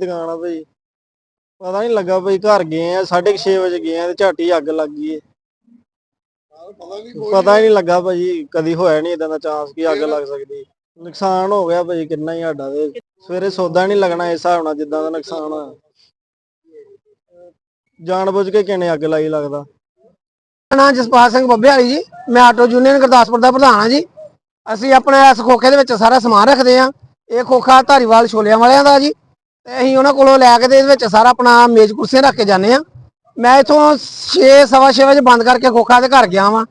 ਦੁਕਾਨ ਆ ਭਾਈ ਪਤਾ ਨਹੀਂ ਲੱਗਾ ਭਾਈ ਘਰ ਗਏ ਆ 6:30 ਵਜੇ ਗਏ ਆ ਤੇ ਝਾਟੀ ਅੱਗ ਲੱਗ ਗਈ ਏ। ਪਤਾ ਹੀ ਨਹੀਂ ਲੱਗਾ ਭਾਈ ਕਦੀ ਹੋਇਆ ਨਹੀਂ ਇਦਾਂ ਦਾ ਚਾਂਸ ਕਿ ਅੱਗ ਲੱਗ ਸਕਦੀ। ਨੁਕਸਾਨ ਹੋ ਗਿਆ ਭਾਈ ਕਿੰਨਾ ਹੀ ਸਾਡਾ ਤੇ। ਸਵੇਰੇ ਸੌਦਾ ਨਹੀਂ ਲੱਗਣਾ ਇਸ ਹਿਸਾਬ ਨਾਲ ਜਿੱਦਾਂ ਦਾ ਨੁਕਸਾਨ ਆ। ਜਾਣ ਬੁੱਝ ਕੇ ਕਿਨੇ ਅੱਗ ਲਾਈ ਲੱਗਦਾ। ਮੇਰਾ ਜਸਪਾਲ ਸਿੰਘ ਬੱਬੇ ਵਾਲੀ ਜੀ। ਮੈਂ ਆਟੋ ਯੂਨੀਅਨ ਗੁਰਦਾਸਪੁਰ ਦਾ ਪ੍ਰਧਾਨ ਹਾਂ ਜੀ। ਅਸੀਂ ਆਪਣੇ ਇਸ ਖੋਖੇ ਦੇ ਵਿੱਚ ਸਾਰਾ ਸਮਾਨ ਰੱਖਦੇ ਹਾਂ ਇਹ ਖੋਖਾ ਧਾਰੀਵਾਲ ਛੋਲਿਆਂ ਵਾਲਿਆਂ ਦਾ ਜੀ। ਤੇ ਅਸੀਂ ਉਹਨਾਂ ਕੋਲੋਂ ਲੈ ਕੇ ਤੇ ਇਹਦੇ ਵਿੱਚ ਸਾਰਾ ਆਪਣਾ ਮੇਜ਼ ਕੁਰਸੀਆਂ ਰੱਖ ਕੇ ਜਾਂਦੇ ਹਾਂ। ਮੈਂ ਇਥੋਂ 6 ਸਵਾ ਛੇ ਵਜੇ ਬੰਦ ਕਰਕੇ ਖੋਖਾ ਦੇ ਘਰ ਗਿਆ ਵਾਂ।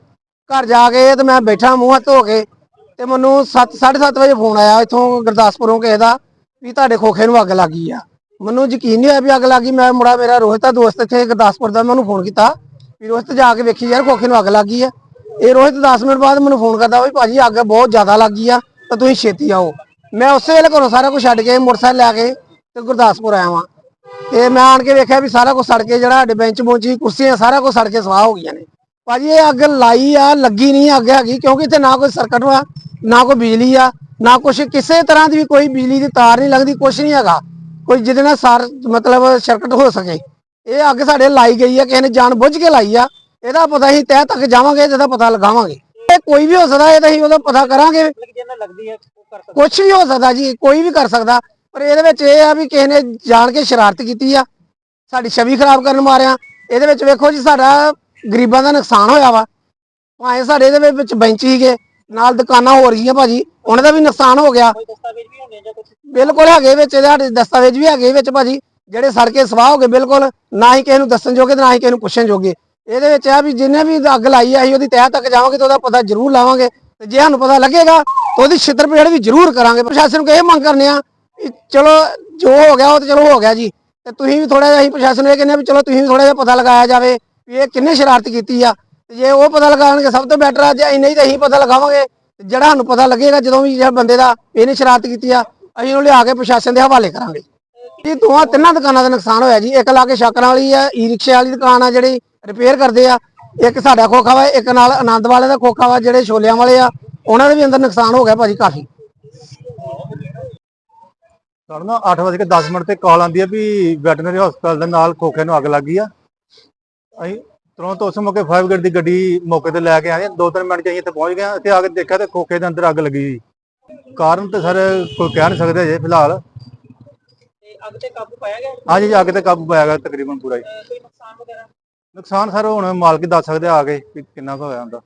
ਘਰ ਜਾ ਕੇ ਤੇ ਮੈਂ ਬੈਠਾ ਮੂੰਹ ਹੱਥ ਧੋ ਕੇ ਤੇ ਮੈਨੂੰ 7 7:30 ਵਜੇ ਫੋਨ ਆਇਆ ਇਥੋਂ ਗੁਰਦਾਸਪੁਰੋਂ ਕਿਸੇ ਦਾ ਵੀ ਤੁਹਾਡੇ ਖੋਖੇ ਨੂੰ ਅੱਗ ਲੱਗ ਗਈ ਆ। ਮੈਨੂੰ ਯਕੀਨ ਨਹੀਂ ਹੋਇਆ ਵੀ ਅੱਗ ਲੱਗ ਗਈ। ਮੈਂ ਮੁੜਾ ਮੇਰਾ ਰੋਹਿਤ ਦਾ ਦੋਸਤ ਇੱਥੇ ਗੁਰਦਾਸਪੁਰ ਦਾ, ਮੈਂ ਉਹਨੂੰ ਫੋਨ ਕੀਤਾ ਵੀ ਰੋਹਿਤ ਜਾ ਕੇ ਵੇਖੀ ਯਾਰ ਖੋਖੇ ਨੂੰ ਅੱਗ ਲੱਗ ਗਈ ਆ। ਇਹ ਰੋਹਿਤ 10 ਮਿੰਟ ਬਾਅਦ ਮੈਨੂੰ ਫੋਨ ਕਰਦਾ ਵੀ ਭਾਜੀ ਅੱਗ ਬਹੁਤ ਜ਼ਿਆਦਾ ਲੱਗ ਗਈ ਆ, ਤਾਂ ਤੁਸੀਂ ਛੇਤੀ ਆਓ। ਮੈਂ ਉਸੇ ਵੇਲੇ ਘਰੋਂ ਸਾਰਾ ਕੁਝ ਛੱਡ ਕੇ ਮੋਟਰਸਾਈਕਲ ਲੈ ਕੇ ਤੇ ਗੁਰਦਾਸਪੁਰ ਆਇਆ ਵਾਂ। ਤੇ ਮੈਂ ਆਣ ਕੇ ਵੇਖਿਆ ਵੀ ਸਾਰਾ ਕੁਝ ਸੜ ਕੇ ਜਿਹੜਾ ਸਾਡੇ ਬੈਂਚ ਬੁੰਚੀ ਕੁਰਸੀਆਂ ਸਾਰਾ ਕੁਝ ਸੜ ਕੇ ਸਵਾਹ ਹੋ ਗਈਆਂ ਨੇ। ਭਾਜੀ ਇਹ ਅੱਗ ਲਾਈ ਆ ਲੱਗੀ ਨਹੀਂ ਅੱਗ ਹੈਗੀ ਕਿਉਂਕਿ ਇੱਥੇ ਨਾ ਕੋਈ ਸਰਕਟ ਵਾ ਨਾ ਕੋਈ ਬਿਜਲੀ ਆ ਨਾ ਕੁਛ ਕਿਸੇ ਤਰ੍ਹਾਂ ਦੀ ਵੀ ਕੋਈ ਬਿਜਲੀ ਦੀ ਤਾਰ ਨਹੀਂ ਲੱਗਦੀ ਕੁਛ ਨਹੀਂ ਹੈਗਾ। ਕੋਈ ਜਿਹਦੇ ਨਾਲ ਸਾਰ ਮਤਲਬ ਸਰਕਟ ਹੋ ਸਕੇ। ਇਹ ਅੱਗ ਸਾਡੇ ਲਾਈ ਗਈ ਆ ਕਿਸੇ ਨੇ ਜਾਣ ਬੁੱਝ ਕੇ ਲਾਈ ਆ। ਇਹਦਾ ਪਤਾ ਹੀ ਤਹਿ ਤੱਕ ਜਾਵਾਂਗੇ ਇਹਦਾ ਪਤਾ ਲਗਾਵਾਂਗੇ। ਇਹ ਕੋਈ ਵੀ ਹੋ ਸਕਦਾ ਇਹ ਤਾਂ ਅਸੀਂ ਉਹਦਾ ਪਤਾ ਕਰਾਂਗੇ। ਹੈ ਕੁਝ ਵੀ ਹੋ ਸਕਦਾ ਜੀ ਕੋਈ ਵੀ ਕਰ ਸਕਦਾ। ਪਰ ਇਹਦੇ ਵਿੱਚ ਇਹ ਆ ਵੀ ਕਿਸੇ ਨੇ ਜਾਣ ਕੇ ਸ਼ਰਾਰਤ ਕੀਤੀ ਆ। ਸਾਡੀ ਛਵੀ ਖਰਾਬ ਕਰਨ ਮਾਰਿਆ। ਇਹਦੇ ਵਿੱਚ ਵੇਖੋ ਜੀ ਸਾਡਾ ਗਰੀਬਾਂ ਦਾ ਨੁਕਸਾਨ ਹੋਇਆ ਵਾ। ਭਾਵੇਂ ਸਾਡੇ ਇਹਦੇ ਵਿੱਚ ਬੈਂਚ ਹੀਗੇ ਨਾਲ ਦੁਕਾਨਾਂ ਹੋ ਰਹੀਆਂ ਭਾਜੀ ਉਹਨਾਂ ਦਾ ਵੀ ਨੁਕਸਾਨ ਹੋ ਗਿਆ। ਬਿਲਕੁਲ ਹੈਗੇ ਵਿੱਚ ਇਹਦੇ ਸਾਡੇ ਦਸਤਾਵੇਜ਼ ਵੀ ਹੈਗੇ ਵਿੱਚ ਭਾਜੀ। ਜਿਹੜੇ ਸੜ ਕੇ ਸਵਾਹ ਹੋ ਗਏ ਬਿਲਕੁਲ। ਨਾ ਹੀ ਕਿਸੇ ਨੂੰ ਦੱਸਣ ਜੋਗੇ ਤੇ ਨਾ ਹੀ ਕਿਸੇ ਨੂੰ ਪੁੱਛਣ ਜੋਗੇ। ਇਹਦੇ ਵਿੱਚ ਆ ਵੀ ਜਿਹਨੇ ਵੀ ਅੱਗ ਲਾਈ ਆ ਅਸੀਂ ਉਹਦੀ ਤਹਿ ਤੱਕ ਜਾਵਾਂਗੇ ਤੇ ਉਹਦਾ ਪਤਾ ਜ਼ਰੂਰ ਲਾਵਾਂਗੇ। ਤੇ ਜੇ ਸਾਨੂੰ ਪਤਾ ਲੱਗੇਗਾ ਤਾਂ ਉਹਦੀ ਛਿੱਤਰਪੇੜ ਵੀ ਜ਼ਰੂਰ ਕਰਾਂਗੇ। ਪ੍ਰਸ਼ਾਸਨ ਨੂੰ ਇਹ ਮੰਗ ਕਰਨੇ ਆ ਵੀ ਚਲੋ ਜੋ ਹੋ ਗਿਆ ਉਹ ਤੇ ਚਲੋ ਹੋ ਗਿਆ ਜੀ। ਤੇ ਤੁਸੀਂ ਵੀ ਥੋੜਾ ਜਿਹਾ ਅਸੀਂ ਪ੍ਰਸ਼ਾਸਨ ਨੂੰ ਇਹ ਕਹਿੰਦੇ ਆ ਵੀ ਚਲੋ ਤੁਸੀਂ ਵੀ ਥੋੜਾ ਜਿਹਾ ਪਤਾ ਲਗਾਇਆ ਜਾਵੇ ਵੀ ਇਹ ਕਿੰਨੇ ਸ਼ਰਾਰਤ ਕੀਤੀ ਆ। ਤੇ ਜੇ ਉਹ ਪਤਾ ਲਗਾਉਣਗੇ ਸਭ ਤੋਂ ਬੈਟਰ ਆ, ਜੇ ਅਸੀਂ ਨਹੀਂ ਤਾਂ ਅਸੀਂ ਪਤਾ ਲਗਾਵਾਂਗੇ। ਤੇ ਜਿਹੜਾ ਸਾਨੂੰ ਪਤਾ ਲੱਗੇਗਾ ਜਦੋਂ ਵੀ ਜਿਹੜਾ ਬੰਦੇ ਦਾ ਇਹਨੇ ਸ਼ਰਾਰਤ ਕੀਤੀ ਆ, ਅਸੀਂ ਉਹਨੂੰ ਲਿਆ ਕੇ ਪ੍ਰਸ਼ਾਸਨ ਦੇ ਹਵਾਲੇ ਕਰਾਂਗੇ। ਇਹ ਦੋਵਾਂ ਤਿੰਨਾਂ ਦੁਕਾਨਾਂ ਦਾ ਨੁਕਸਾਨ ਹੋਇਆ ਜੀ। ਇੱਕ ਲਾ ਕੇ ਸ਼ਾਕਰਾਂ ਵਾਲੀ ਆ ਈ ਰਿਕਸ਼ੇ ਵਾਲੀ ਦੁਕਾਨ ਆ ਜਿਹੜੀ ਰਿਪੇਅਰ ਕਰਦੇ ਆ। ਇੱਕ ਸਾਡਾ ਖੋਖਾ ਵਾ, ਇੱਕ ਨਾਲ ਆਨੰਦ ਵਾਲੇ ਦਾ ਖੋਖਾ ਵਾ, ਜਿਹੜੇ ਛੋਲਿਆਂ ਵਾਲੇ ਆ, ਉਹਨਾਂ ਦੇ ਵੀ ਅੰਦਰ ਨੁਕਸਾਨ ਹੋ ਗਿਆ ਭਾਜੀ ਕਾਫੀ। ਸਾਨੂੰ ਨਾ 8 ਵਜੇ ਕੇ 10 ਮਿੰਟ ਤੇ ਕਾਲ ਆਂਦੀ ਹੈ ਵੀ ਵੈਟਰਨਰੀ ਹਸਪਤਾਲ ਦੇ ਨਾਲ ਖੋਖੇ ਨੂੰ ਅੱਗ ਲੱਗੀ ਆ। ਅਸੀਂ ਤੁਰੰਤ ਉਸ ਮੌਕੇ ਫਾਇਰ ਬ੍ਰਿਗੇਡ ਦੀ ਗੱਡੀ ਮੌਕੇ ਤੇ ਲੈ ਕੇ ਆਏ ਦੋ ਤਿੰਨ ਮਿੰਟ ਚ ਅਸੀਂ ਇੱਥੇ ਪਹੁੰਚ ਗਏ। ਇੱਥੇ ਆ ਕੇ ਦੇਖਿਆ ਤੇ ਖੋਖੇ ਦੇ ਅੰਦਰ ਅੱਗ ਲੱਗੀ ਸੀ ਕਾਰਨ ਤੇ ਸਰ ਕੋਈ ਕਹਿ ਨਹੀਂ ਸਕਦੇ ਅਜੇ ਫਿਲਹਾਲ। ਤੇ ਅੱਗ ਤੇ ਕਾਬੂ ਪਾਇਆ ਗਿਆ? ਹਾਂਜੀ ਜੀ ਅੱਗ ਤੇ ਕਾਬੂ ਪਾਇਆ ਗਿਆ ਤਕਰੀਬਨ ਪੂਰਾ ਹੀ। ਕੋਈ ਨੁਕਸਾਨ ਵਗੈਰਾ? ਨੁਕਸਾਨ ਸਰ ਹੁਣ ਮਾਲਕ ਹੀ ਦੱਸ ਸਕਦੇ ਆ ਕੇ ਕਿੰਨਾ ਕੁ ਹੋਇਆ ਹੁੰਦਾ।